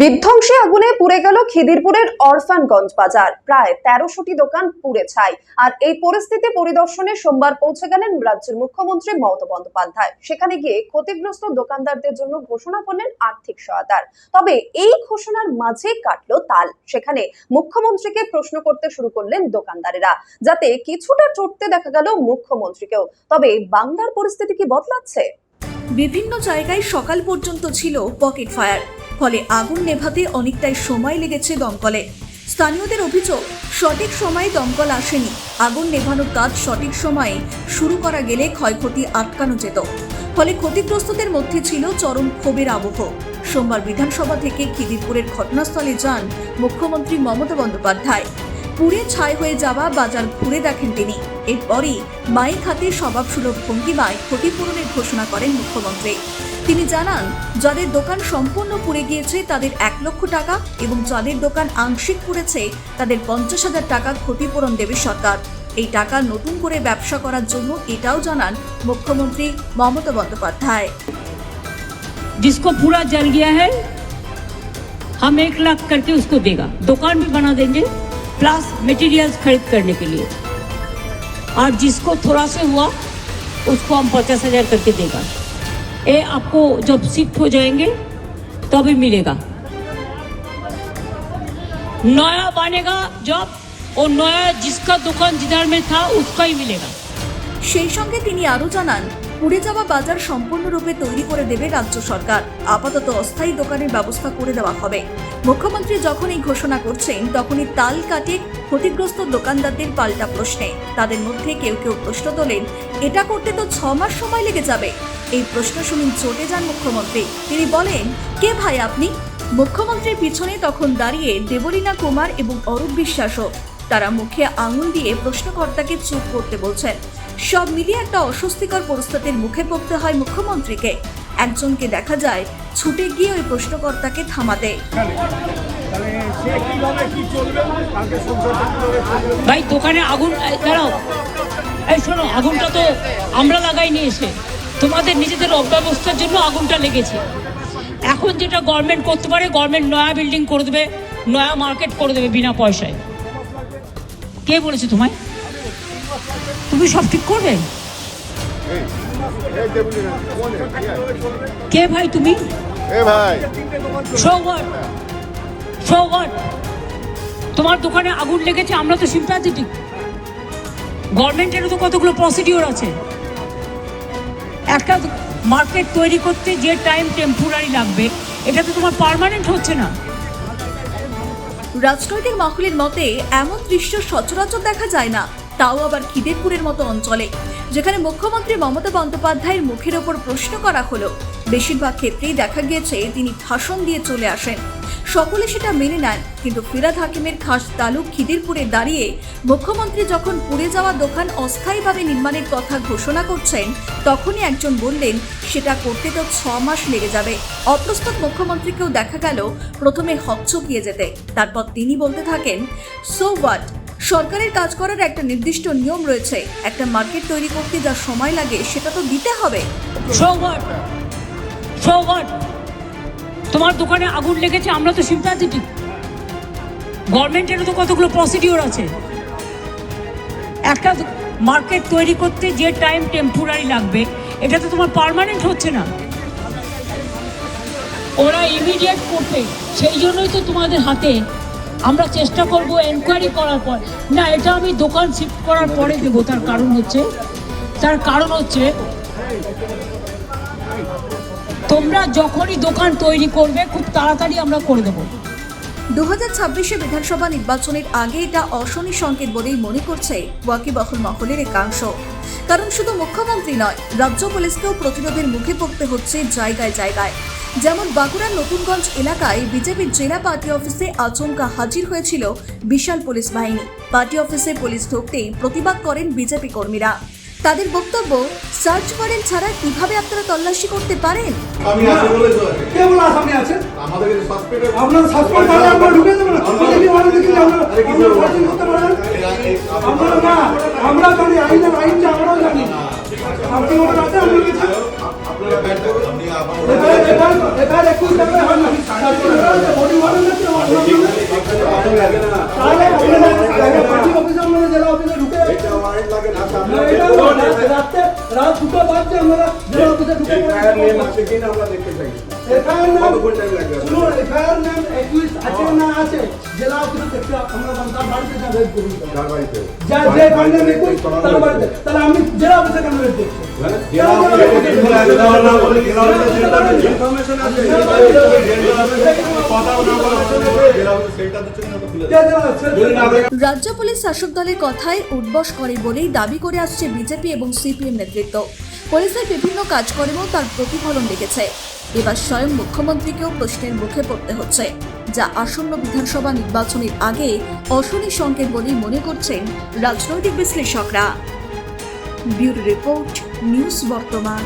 বিধ্বংসী আগুনে পুড়ে গেল খিদিরপুরের অরফানগঞ্জ বাজার। প্রায় তেরোশোটি দোকান পুড়ে ছাই। আর এই পরিস্থিতি পরিদর্শনে সোমবার পৌঁছে গেলেন রাজ্যের মুখ্যমন্ত্রী মমতা বন্দ্যোপাধ্যায়। সেখানে গিয়ে ক্ষতিগ্রস্ত দোকানদারদের জন্য ঘোষণা করলেন আর্থিক সহায়তার। তবে এই ঘোষণার মাঝে কাটল তাল। সেখানে মুখ্যমন্ত্রীকে প্রশ্ন করতে শুরু করলেন দোকানদারেরা, যাতে কিছুটা চটতে দেখা গেল মুখ্যমন্ত্রীকেও। তবে বাংলার পরিস্থিতি কি বদলাচ্ছে? বিভিন্ন জায়গায় সকাল পর্যন্ত ছিল পকেট ফায়ার। ফলে আগুন নেভাতে অনেকটাই সময় লেগেছে দমকলে। স্থানীয়দের অভিযোগ, সঠিক সময়ে দমকল আসেনি। আগুন নেভানোর কাজ সঠিক সময়ে শুরু করা গেলে ক্ষয়ক্ষতি আটকানো যেত। ফলে ক্ষতিগ্রস্তদের মধ্যে ছিল চরম ক্ষোভের আবহ। সোমবার বিধানসভা থেকে খিদিরপুরের ঘটনাস্থলে যান মুখ্যমন্ত্রী মমতা বন্দ্যোপাধ্যায়। পুড়ে ছাই হয়ে যাওয়া বাজার ঘুরে দেখেন তিনি এরপরই মাইক হাতে স্বভাবসুলভ ভঙ্গিমায় ক্ষতিপূরণের ঘোষণা করেন মুখ্যমন্ত্রী তিনি জানান যাদের দোকান সম্পূর্ণ পুড়ে গিয়েছে তাদের এক লক্ষ টাকা এবং যাদের দোকান আংশিক পুড়েছে তাদের পঞ্চাশ হাজার টাকা ক্ষতিপূরণ দেবে সরকার এই টাকা নতুন করে ব্যবসা করার জন্য এটাও জানান মুখ্যমন্ত্রী মমতা বন্দ্যোপাধ্যায় जिसको पूरा जल गया है हम एक लाख करके उसको देगा दुकान भी बना देंगे प्लस मटेरियल्स खरीद करने के लिए और जिसको थोड़ा से हुआ उसको हम पचास हजार करके देगा ये आपको जब शिफ्ट हो जाएंगे तभी मिलेगा नया बनेगा जब और नया जिसका दुकान जिधर में था उसका ही मिलेगा সেই সঙ্গে তিনি আরও জানান পুড়ে যাওয়া বাজার সম্পূর্ণরূপে তৈরি করে দেবে রাজ্য সরকার। আপাতত অস্থায়ী দোকানের ব্যবস্থা করে দেওয়া হবে। মুখ্যমন্ত্রী যখন এই ঘোষণা করছেন, তখনই তাল কাটে ক্ষতিগ্রস্ত দোকানদারদের পাল্টা প্রশ্নে। তাদের মধ্যে কেউ কেউ প্রশ্ন তোলেন, এটা করতে তো ছ মাস সময় লেগে যাবে? এই প্রশ্ন শুনে চটে যান মুখ্যমন্ত্রী। তিনি বলেন, কে ভাই আপনি? মুখ্যমন্ত্রীর পিছনে তখন দাঁড়িয়ে দেবলীনা কুমার এবং অরূপ বিশ্বাসও। তারা মুখে আঙুল দিয়ে প্রশ্নকর্তাকে চুপ করতে বলছেন। সব মিলিয়ে একটা অস্বস্তিকর পরিস্থিতির মুখে পড়তে হয় মুখ্যমন্ত্রীকে। একজনকে দেখা যায় ছুটে গিয়ে ওই প্রশ্নকর্তাকে থামাতে। ভাই, দোকানে আগুন দাঁড়াও। এই, শোনো, আগুনটা তো আমরা লাগাইনি এসে। তোমাদের নিজেদের অব্যবস্থার জন্য আগুনটা লেগেছে। এখন যেটা গভর্নমেন্ট করতে পারে গভর্নমেন্ট নয়া বিল্ডিং করে দেবে, নয়া মার্কেট করে দেবে বিনা পয়সায়। কে বলেছে তোমায়? তুমি সব ঠিক করবে? কে ভাই তুমি? তোমার দোকানে আগুন লেগেছে আমরা তো সিম্প্যাথেটিক গভর্নমেন্টেরও তো কতগুলো প্রসিডিওর আছে। একটা মার্কেট তৈরি করতে যে টাইম টেম্পোরারি লাগবে এটা তো তোমার পার্মানেন্ট হচ্ছে না। রাজনৈতিক মহলের মতে এমন দৃশ্য সচরাচর দেখা যায় না। তাও আবার খিদেরপুরের মতো অঞ্চলে, যেখানে মুখ্যমন্ত্রী মমতা বন্দ্যোপাধ্যায়ের মুখের ওপর প্রশ্ন করা হলো। বেশিরভাগ ক্ষেত্রেই দেখা গিয়েছে তিনি ভাষণ দিয়ে চলে আসেন। সকলে সেটা মেনে নেন, কিন্তু ফিরাদ হাকিমের খাস তালুক খিদিরপুরে দাঁড়িয়ে মুখ্যমন্ত্রী যখন পুড়ে যাওয়া দোকান অস্থায়ীভাবে নির্মাণের কথা ঘোষণা করছেন, তখনই একজন বললেন, সেটা করতে তো ছ মাস লেগে যাবে। অপ্রস্তুত মুখ্যমন্ত্রীকেও দেখা গেল, প্রথমে হকচকিয়ে যেতে। তারপর তিনি বলতে থাকেন সো হোয়াট সরকারের কাজ করার একটা নির্দিষ্ট নিয়ম রয়েছে। একটা মার্কেট তৈরি করতে যা সময় লাগে, সেটা তো দিতে হবে। তোমার দোকানে আগুন লেগেছে, আমরা তো সিম্প্যাথেটিক গভর্নমেন্টেরও তো কতগুলো প্রসিডিওর আছে। একটা মার্কেট তৈরি করতে যে টাইম টেম্পোরারি লাগবে, এটা তো তোমার পার্মানেন্ট হচ্ছে না। ওরা ইমিডিয়েট করবে, সেই জন্যই তো তোমাদের হাতে আমরা চেষ্টা করব এনকোয়ারি করার পর। না, এটা আমি দোকান শিফট করার পরে দেবো, তার কারণ হচ্ছে, তার কারণ হচ্ছে, তোমরা যখনই দোকান তৈরি করবে, খুব তাড়াতাড়ি আমরা করে দেবো। দু হাজার ছাব্বিশে বিধানসভা নির্বাচনের আগে এটা অশনি সংকেত বলেই মনে করছে ওয়াকিবহল মহলের একাংশ। কারণ শুধু মুখ্যমন্ত্রী নয়, রাজ্য পুলিশকেও প্রতিরোধের মুখে পড়তে হচ্ছে জায়গায় জায়গায়। যেমন বাঁকুড়ার নতুনগঞ্জ এলাকায় বিজেপির জেলা পার্টি অফিসে আচমকা হাজির হয়েছিল বিশাল পুলিশ বাহিনী পার্টি অফিসে পুলিশ ঢুকতেই প্রতিবাদ করেন বিজেপি কর্মীরা তাদের বক্তব্য সার্চ ওয়ারেন্ট ছাড়া কীভাবে আপনারা তল্লাশি করতে পারেন আমি আছে বলে তো কে বলে আসামি আছে আমাদের কাছে সাসপেক্টেড আপনার সাসপেন্ড করে আমরা ঢুকে দেবো না আপনি যদি বলেন দেখি যে আমরা আরে কি আমরা করতে পারেন আমরা না আমরা জানি আইনের আইন যে আমরাও জানি আপনি ওটা রাত- দুটো বাজছে আমরা জেলা অফিসে ঢুকে আমরা দেখতে চাই। এফআইআর নাম শুনুন এফআইআর নাম একুশ আছে না আছে জেলা অফিসে আমরা বাড়িতে যা রেড যা যে তার বাড়িতে তাহলে আমি জেলা অফিসে কেন রেড রাজ্য পুলিশ শাসক দলের কথায় উদ্বস করে বলেই দাবি করে আসছে বিজেপি এবং সিপিএম নেতৃত্ব পুলিশের বিভিন্ন কাজকর্মেও তার প্রতিফলন দেখেছে এবার স্বয়ং মুখ্যমন্ত্রীকেও প্রশ্নের মুখে পড়তে হচ্ছে। যা আসন্ন বিধানসভা নির্বাচনের আগে অশনি সংকেত বলেই মনে করছেন রাজনৈতিক বিশ্লেষকরা। ব্যুরো রিপোর্ট, নিউজ বর্তমান।